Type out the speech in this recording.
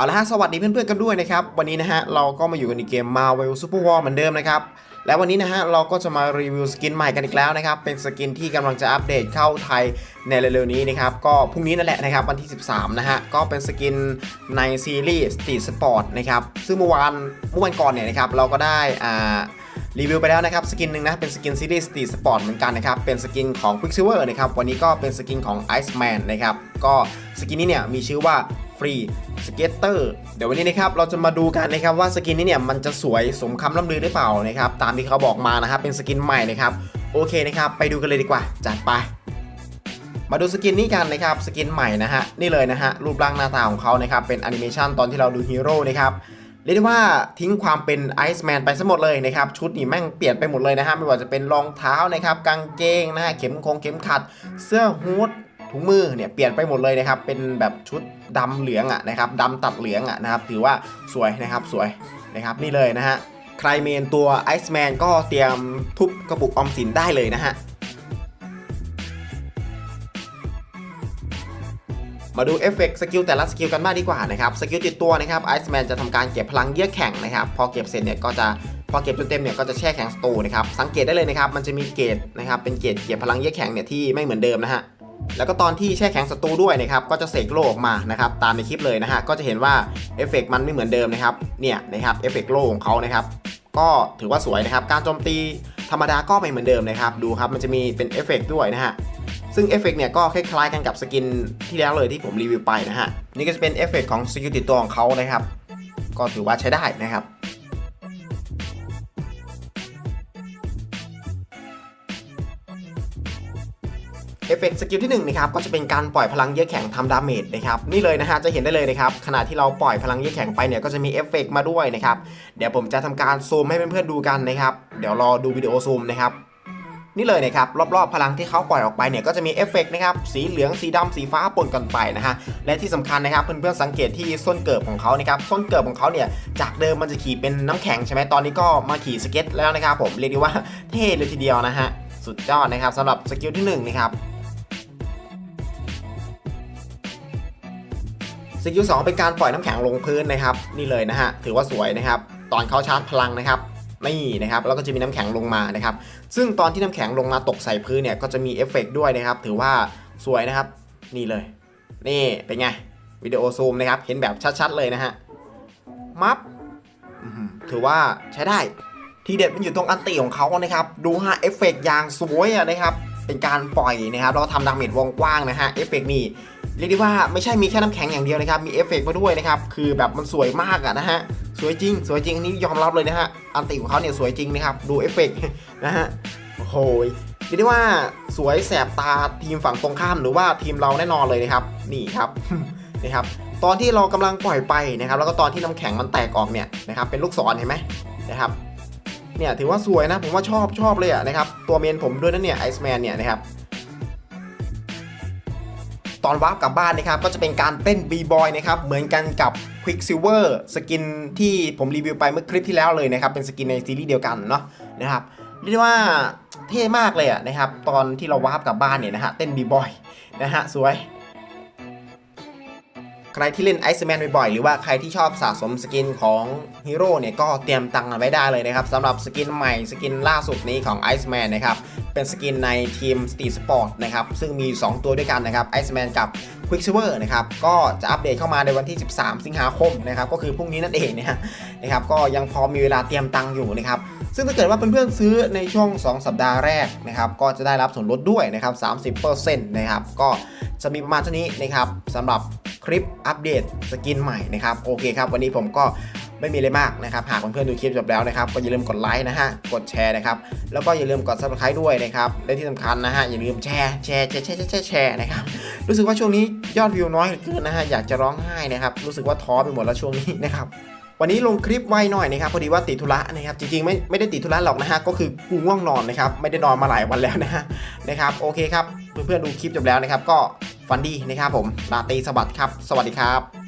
เอาละฮะสวัสดีเพื่อนๆกันด้วยนะครับ วันนี้นะฮะเราก็มาอยู่กันในเกม Marvel Super War เหมือนเดิมนะครับ และวันนี้นะฮะเราก็จะมารีวิวสกินใหม่กันอีกแล้วนะครับ เป็นสกินที่กำลังจะอัปเดตเข้าไทยในเร็วๆนี้นะครับ ก็พรุ่งนี้นั่นแหละนะครับวันที่ 13 นะฮะ ก็เป็นสกินในซีรีส์ Street Sport นะครับ ซึ่งเมื่อวานเมื่อวันก่อนเนี่ยนะครับเราก็ได้อ่ารีวิวไปแล้วนะครับสกินหนึ่งนะเป็นสกินซีรีส์ Street Sport เหมือนกันนะครับเป็นสกินของ Quicksilver นะครับวันนี้ก็เป็นสกินของ Iceman นะครับก็สกินนี้เนี่ยมีชื่อว่า Free Skater เดี๋ยววันนี้นะครับเราจะมาดูกันนะครับว่าสกินนี้เนี่ยมันจะสวยสมคำล่ำลือหรือเปล่านะครับตามที่เขาบอกมานะครับเป็นสกินใหม่นะครับโอเคนะครับไปดูกันเลยดีกว่าจัดไปมาดูสกินนี้กันนะครับสกินใหม่นะฮะนี่เลยนะฮะรูปร่างหน้าตาของเขานะครับเป็นแอนิเมชันตอนที่เราดูฮีโร่นะครับเรียกได้ว่าทิ้งความเป็นไอซ์แมนไปซะหมดเลยนะครับชุดนี่แม่งเปลี่ยนไปหมดเลยนะฮะไม่ว่าจะเป็นรองเท้านะครับกางเกงนะฮะเข็มคงเข็มขัด เสื้อฮูด ถุงมือเนี่ยเปลี่ยนไปหมดเลยนะครับ เป็นแบบชุดดำเหลืองอะนะครับดำตัดเหลืองอะนะครับ ถือว่าสวยนะครับสวยนะครับนี่เลยนะฮะใครเมนตัวไอซ์แมนก็เตรียมทุบกระปุกออมสินได้เลยนะฮะมาดูเอฟเฟกต์สกิลแต่ละสกิลกันมากดีกว่านะครับสกิลติดตัวนะครับไอซ์แมนจะทำการเก็บพลังเยือแข็งนะครับ พอเก็บเสร็จเนี่ยก็จะพอเก็บจนเต็มเนี่ยก็จะแช่แข็งสตูนะครับสังเกตได้เลยนะครับมันจะมีเกจนะครับเป็นเกจเก็บพลังเยือแข็งเนี่ยที่ไม่เหมือนเดิมนะฮะ แล้วก็ตอนที่แช่แข็งสตูด้วยนะครับก็จะเสกโลออกมานะครับตามในคลิปเลยนะฮะก็จะเห็นว่าเอฟเฟกต์มันไม่เหมือนเดิมนะครับเนี่ยนะครับเอฟเฟกต์โลของเขานะครับก็ถือว่าสวยนะครับการโจมตีธรรมดาก็ไม่เหมือนเดิมนะครับดูครับมันจะมีเป็นเอฟเฟกต์ด้วยนะฮะซึ่งเอฟเฟกเนี่ยก็คล้ายๆกันกับสกินที่แล้วเลยที่ผมรีวิวไปนะฮะนี่ก็จะเป็นเอฟเฟกของสกิลติดตัวของเขานะครับก็ถือว่าใช้ได้นะครับ เอฟเฟกสกิลที่1นะครับก็จะเป็นการปล่อยพลังเยือกแข็งทำดาเมจนะครับนี่เลยนะฮะจะเห็นได้เลยนะครับขณะที่เราปล่อยพลังเยือกแข็งไปเนี่ยก็จะมีเอฟเฟกมาด้วยนะครับเดี๋ยวผมจะทำการซูมให้เพื่อนๆดูกันนะครับเดี๋ยวรอดูวิดีโอซูมนะครับนี่เลยนะครับรอบๆพลังที่เขาปล่อยออกไปเนี่ยก็จะมีเอฟเฟกต์นะครับสีเหลืองสีดำสีฟ้าปนกันไปนะฮะและที่สำคัญนะครับเพื่อนๆสังเกตที่ส้นเกิบของเขานะครับส้นเกิบของเขาเนี่ยจากเดิมมันจะขี่เป็นน้ำแข็งใช่ไหมตอนนี้ก็มาขี่สเก็ตแล้วนะครับผมเรียกได้ว่าเท่เลยทีเดียวนะฮะสุดยอดนะครับสำหรับสกิลที่หนึ่งนะครับ สกิลสองเป็นการปล่อยน้ำแข็งลงพื้นนะครับ นี่เลยนะฮะถือว่าสวยนะครับ ตอนเขาชาร์จพลังนะครับนี่นะครับแล้วก็จะมีน้ำแข็งลงมานะครับ ซึ่งตอนที่น้ำแข็งลงมาตกใส่พื้นเนี่ยก็จะมีเอฟเฟกด้วยนะครับ ถือว่าสวยนะครับ นี่เลย นี่เป็นไงวิดีโอซูมนะครับ เห็นแบบชัดๆเลยนะฮะมัฟถือว่าใช้ได้ ทีเด็ดมันอยู่ตรงอันติของเขานะครับ ดูฮะเอฟเฟกอย่างสวยอะนะครับ เป็นการปล่อยนะครับแล้วก็ทำดาเมจวงกว้างนะฮะเอฟเฟกต์นี่เรียกได้ว่าไม่ใช่มีแค่น้ำแข็งอย่างเดียวนะครับ มีเอฟเฟกต์มาด้วยนะครับ คือแบบมันสวยมากอะนะฮะ สวยจริง สวยจริงอันนี้ยอมรับเลยนะฮะ อันติของเขาเนี่ยสวยจริงนะครับ ดูเอฟเฟกต์นะฮะ โอ้โหเรียกได้ว่าสวยแสบตาทีมฝั่งตรงข้ามหรือว่าทีมเราแน่นอนเลยนะครับ นี่ครับนี่ครับ ตอนที่เรากำลังปล่อยไปนะครับ แล้วก็ตอนที่น้ำแข็งมันแตกออกเนี่ยนะครับ เป็นลูกศรเห็นไหมนะครับ เนี่ยถือว่าสวยนะผมว่าชอบชอบเลยอะนะครับตัวเมนผมด้วยนะเนี่ยไอซ์แมนเนี่ยนะครับตอนวาร์ปกลับบ้านนะครับก็จะเป็นการเต้นบีบอยนะครับเหมือนกันกับ Quicksilver สกินที่ผมรีวิวไปเมื่อคลิปที่แล้วเลยนะครับเป็นสกินในซีรีส์เดียวกันเนาะนะครับเรียกได้ว่าเท่มากเลยอะนะครับตอนที่เราวาร์ปกลับบ้านเนี่ยนะฮะเต้นบีบอยนะฮะสวย รที่เล่นไอซ์แมนบ่อยๆ หรือว่าใครที่ชอบสะสมสกินของฮีโร่เนี่ยก็เตรียมตังค์ไว้ได้เลยนะครับสำหรับสกินใหม่สกินล่าสุดนี้ของไอซ์แมนนะครับ เป็นสกินในทีม Street Sport นะครับ ซึ่งมี 2 ตัวด้วยกันนะครับไอซ์แมนกับ Quicksilver นะครับ ก็จะอัปเดตเข้ามาในวันที่ 13 สิงหาคมนะครับ ก็คือพรุ่งนี้นั่นเองนะฮะนะครับก็ยังพอมีเวลาเตรียมตังค์อยู่นะครับซึ่งถ้าเกิดว่าเพื่อนๆซื้อในช่วง 2 สัปดาห์แรกนะครับก็จะได้รับส่วนลดด้วยนะครับ30%นะครับก็จะมีประมาณเท่านี้นะครับสำหรับ คลิปอัปเดตสกินใหม่นะครับโอเคครับ วันนี้ผมก็ไม่มีอะไรมากนะครับ หากเพื่อนๆดูคลิปจบแล้วนะครับ ก็อย่าลืมกดไลค์นะฮะ กดแชร์นะครับ แล้วก็อย่าลืมกด subscribe ด้วยนะครับ และที่สำคัญนะฮะ อย่าลืมแชร์แชร์แชร์แชร์แชร์แชร์นะครับ รู้สึกว่าช่วงนี้ยอดวิวน้อยเหลือเกินนะฮะ อยากจะร้องไห้นะครับ รู้สึกว่าท้อไปหมดแล้วช่วงนี้นะครับวันนี้ลงคลิปไวหน่อยนะครับพอดีว่าติดธุระนะครับจริงๆไม่ไม่ได้ติดธุระหรอกนะฮะก็คือกูง่วงนอนนะครับไม่ได้นอนมาหลายวันแล้วนะฮะนะครับโอเคครับเพื่อนๆดูคลิปจบแล้วนะครับก็ ฝันดีนะครับผมราตรีสวัสดิ์ครับ สวัสดีครับ